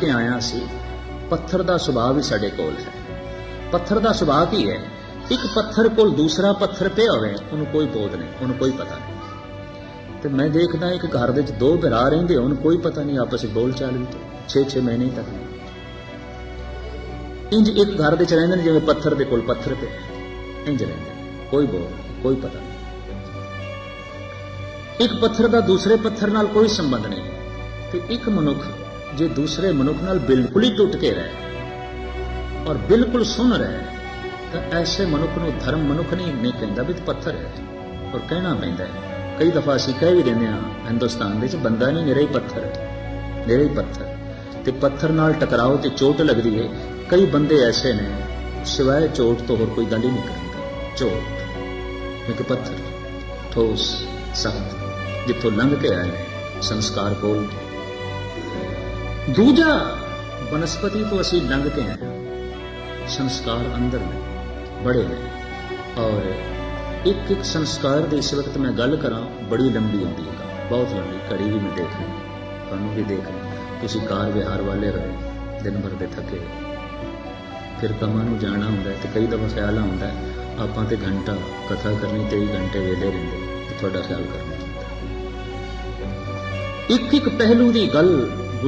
ਕੇ ਆਇਆ ਸੀ, ਪੱਥਰ ਦਾ ਸੁਭਾਅ ਵੀ ਸਾਡੇ ਕੋਲ ਹੈ। ਪੱਥਰ ਦਾ ਸੁਭਾਅ ਕੀ ਹੈ? ਇੱਕ ਪੱਥਰ ਕੋਲ ਦੂਸਰਾ ਪੱਥਰ ਪਿਆ ਹੋਵੇ, ਉਹਨੂੰ ਕੋਈ ਬੋਧ ਨਹੀਂ, ਉਹਨੂੰ ਕੋਈ ਪਤਾ ਨਹੀਂ। ਤੇ ਮੈਂ ਦੇਖਦਾ ਇੱਕ ਘਰ ਦੇ ਵਿੱਚ ਦੋ ਭਰਾ ਰਹਿੰਦੇ ਹੋਣ ਕੋਈ ਪਤਾ ਨਹੀਂ ਆਪਸ ਵਿੱਚ ਬੋਲ ਚਾਲ ਵੀ 6-6 ਮਹੀਨੇ ਤੱਕ ਇੰਜ ਇੱਕ ਘਰ ਦੇ ਚ ਰਹਿੰਦੇ ਨੇ, ਜਿਵੇਂ ਪੱਥਰ ਦੇ ਕੋਲ ਪੱਥਰ ਪਿਆ। ਹੈ। ਇੰਜ ਰਹਿੰਦੇ ਨੇ। ਕੋਈ ਬੋਲ ਕੋਈ ਪਤਾ ਨਹੀਂ। ਇੱਕ ਪੱਥਰ ਦਾ ਦੂਸਰੇ ਪੱਥਰ ਨਾਲ ਕੋਈ ਸੰਬੰਧ ਨਹੀਂ। ਤੇ ਇੱਕ ਮਨੁੱਖ ਜੇ ਦੂਸਰੇ ਮਨੁੱਖ ਨਾਲ ਬਿਲਕੁਲ ਹੀ ਟੁੱਟ ਕੇ ਰਹੇ ਔਰ ਬਿਲਕੁਲ ਸੁਣ ਰਹੇ, ਤਾਂ ਐਸੇ ਮਨੁੱਖ ਨੂੰ ਧਰਮ ਮਨੁੱਖ ਨਹੀਂ ਨਹੀਂ ਕਹਿੰਦਾ ਵੀ ਪੱਥਰ ਹੈ ਔਰ ਕਹਿਣਾ ਪੈਂਦਾ ਹੈ। ਕਈ ਦਫਾ ਅਸੀਂ ਕਹਿ ਵੀ ਦਿੰਦੇ ਹਾਂ, ਹਿੰਦੁਸਤਾਨ ਵਿੱਚ ਬੰਦਾ ਨਹੀਂ ਨਿਰਾ ਹੀ ਪੱਥਰ ਹੈ ਨਿਰਾ ਹੀ ਪੱਥਰ। ਤੇ ਪੱਥਰ ਨਾਲ ਟਕਰਾਓ ਤੇ ਚੋਟ ਲੱਗਦੀ ਹੈ। ਕਈ ਬੰਦੇ ਐਸੇ ਨੇ, ਸਿਵਾਏ ਚੋਟ ਤੋਂ ਹੋਰ ਕੋਈ ਗੱਲ ਹੀ ਨਹੀਂ ਕਰਦਾ ਚੋਟ, ਇੱਕ ਪੱਥਰ, ਠੋਸ, ਸਖਤ, ਜਿੱਥੋਂ ਲੰਘ ਕੇ ਆਏ ਸੰਸਕਾਰ ਕੋਲ। ਦੂਜਾ, ਬਨਸਪਤੀ ਤੋਂ ਅਸੀਂ ਲੰਘ ਕੇ ਹਾਂ। ਸੰਸਕਾਰ ਅੰਦਰ ਨੇ ਬੜੇ ਨੇ ਔਰ ਇੱਕ ਇੱਕ ਸੰਸਕਾਰ ਦੀ ਇਸ ਵਕਤ ਮੈਂ ਗੱਲ ਕਰਾਂ, ਬੜੀ ਲੰਬੀ ਹੁੰਦੀ ਹੈ ਬਹੁਤ ਲੰਬੀ, ਘੜੀ ਵੀ ਮੈਂ ਦੇਖ ਰਹੀ ਤੁਹਾਨੂੰ ਵੀ ਦੇਖ ਰਿਹਾ ਤੁਸੀਂ ਕਾਰ ਵਿਹਾਰ ਵਾਲੇ ਰਹੇ ਦਿਨ ਭਰ ਦੇ ਥੱਕੇ ਫਿਰ ਕੰਮਾਂ ਨੂੰ ਜਾਣਾ ਹੁੰਦਾ ਹੈ ਤੇ ਕਈ ਦਫਾ ਖਿਆਲ ਆਉਂਦਾ ਆਪਾਂ ਤੇ ਘੰਟਾ, ਕਥਾ ਕਰਨੀ ਤੇ ਹੀ ਘੰਟੇ ਵੇਲੇ ਰਹਿੰਦੇ ਤੁਹਾਡਾ ਖਿਆਲ ਕਰਨਾ ਹੁੰਦਾ ਇੱਕ ਇੱਕ ਪਹਿਲੂ ਦੀ ਗੱਲ